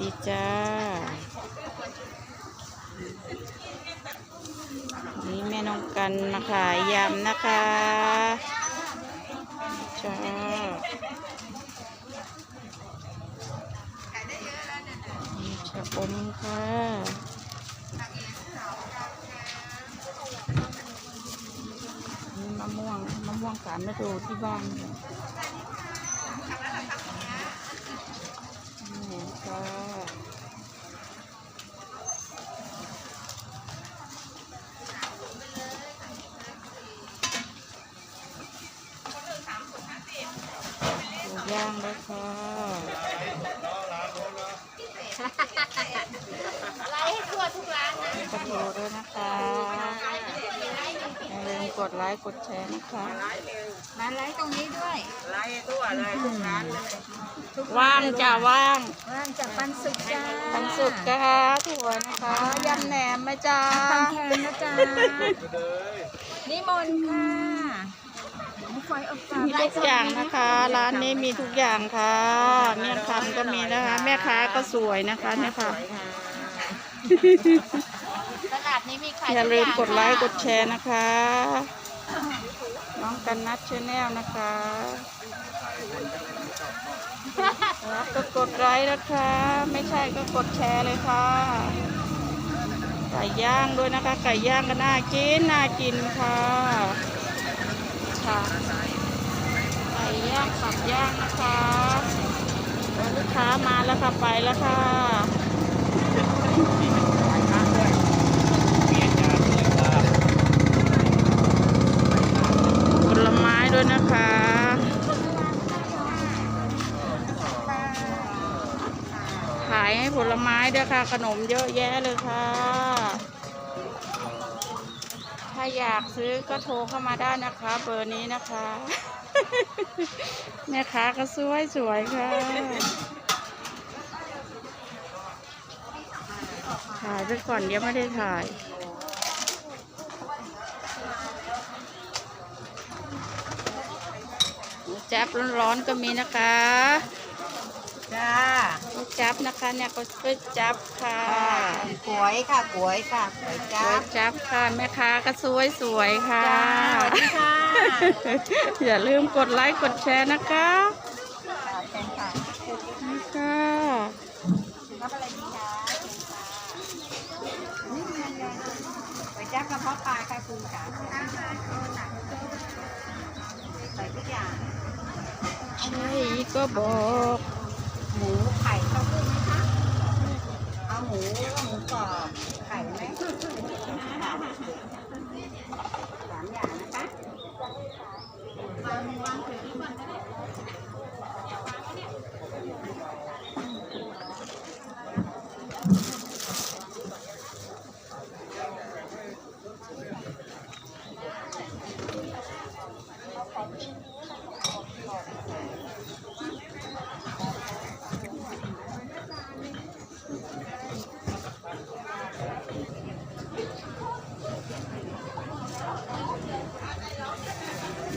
ดีจ้า นี่แม่น้องกันมาขายยำนะคะจ้านี่ชะอมค่ะนี่มะม่วงมะม่วงสามฤดูที่บ้านนี่ค่ะ ย่างด้วยค่ะไล่ให้ทั่วทุกร้านนะกระโถด้วยนะคะอย่าลืมกดไลค์กดแชร์นะคะมาไล่ตรงนี้ด้วย ไล่ทั่วเลยทุกร้านเลยว่างจ้าว่างว่างจากปันสุกจ้าทั้งสุกค่ะถั่วนะคะยำแหนมไหมจ้าปันแทนนะจ๊ะนิมนต์ค่ะห มูฝอยอบฟางมีทุกอย่างนะคะ ร้านนี้มีทุกอย่างค่ะเมี่ยงคำก็มีนะคะ แม่ค้าก็สวยนะคะเนี่ยค่ะตลาดนี้มีขายอย่าทุลืมงกดไลค์กค่ะดแชร์นะคะ น้องกันนัดชาแนลนะคะรับก็กดไลค์นะคะ ไม่ใช่ก็กดแชร์เลยค่ะไก่ย่างด้วยนะคะ ไก่ย่างก็น่ากินน่ากินค่ะค่ะไก่ ย่างสับย่างนะคะลูกค้ามาแล้วค่ะไปแล้วค่ะผลไม้ด้วยนะคะขายให้ผลไม้ด้วยค่ะ ขนมเยอะแยะเลยค่ะ ถ้าอยากซื้อก็โทรเข้ามาได้นะคะ เบอร์นี้นะคะ แม่ค้าก็สวยสวยๆค่ะถ่ายไปก่อนเดี๋ยวไม่ได้ถ่ายแจ๊บร้อนๆก็มีนะคะ จ้าหมูจับนะคะเนี่ยก็ก๋วยจับค่ะกล้วยค่ะกล้วยค่ะกล้วยจ้าก๋วยจับค่ะแม่ค้าก็สวยสวยๆค่ะ จ้าสวัสดีค่ะอย่าลืมกดไลค์กดแชร์นะคะเชิญค่ะนี่ค่ะรับอะไรดีคะนี่เงินเลยกล้วยจ้ากระเพาะปลาค่ะคุณค่ะใส่ทุกอย่างใช่ก็บอก หมูไข่เต้าหู้ไหมคะ เอาหมูหมูกรอบไข่ไหมสามอย่างนะคะ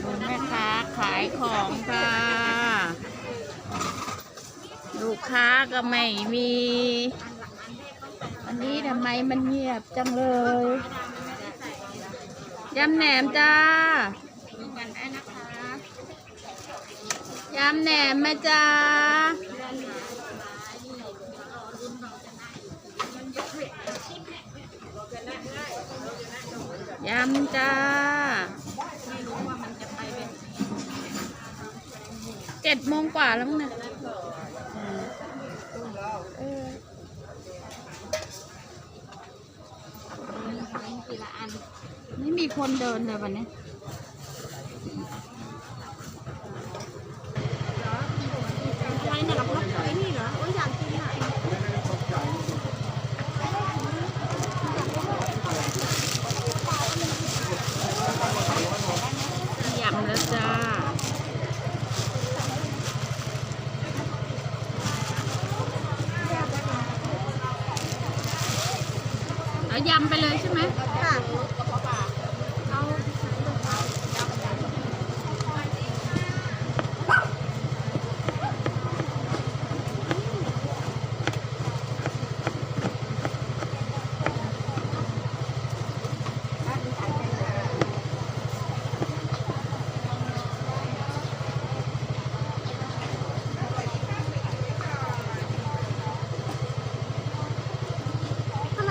ดูแม่ค้าขายของค่ะ ลูกค้าก็ไม่มีอันนี้ทำไมมันเงียบจังเลยยำแหนมจ้ายำแหนมไหมจ้ายำจ้า ดโมงกว่าแล้วมั้งเนี่ยเออไม่มีคนเดินเลยวันนี้ อะไรเนี่ยกับรถไอ้นี่เหรอโอ้ยอยากกินอะ ยำแล้วจ้า เอายำไปเลยใช่ไหมค่ะ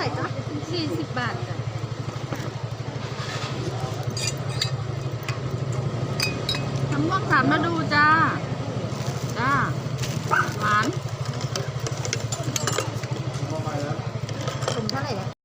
ร่จ๊ะ สี่สิบบาทจ้ะทั้งหมดสามมาดูจ้า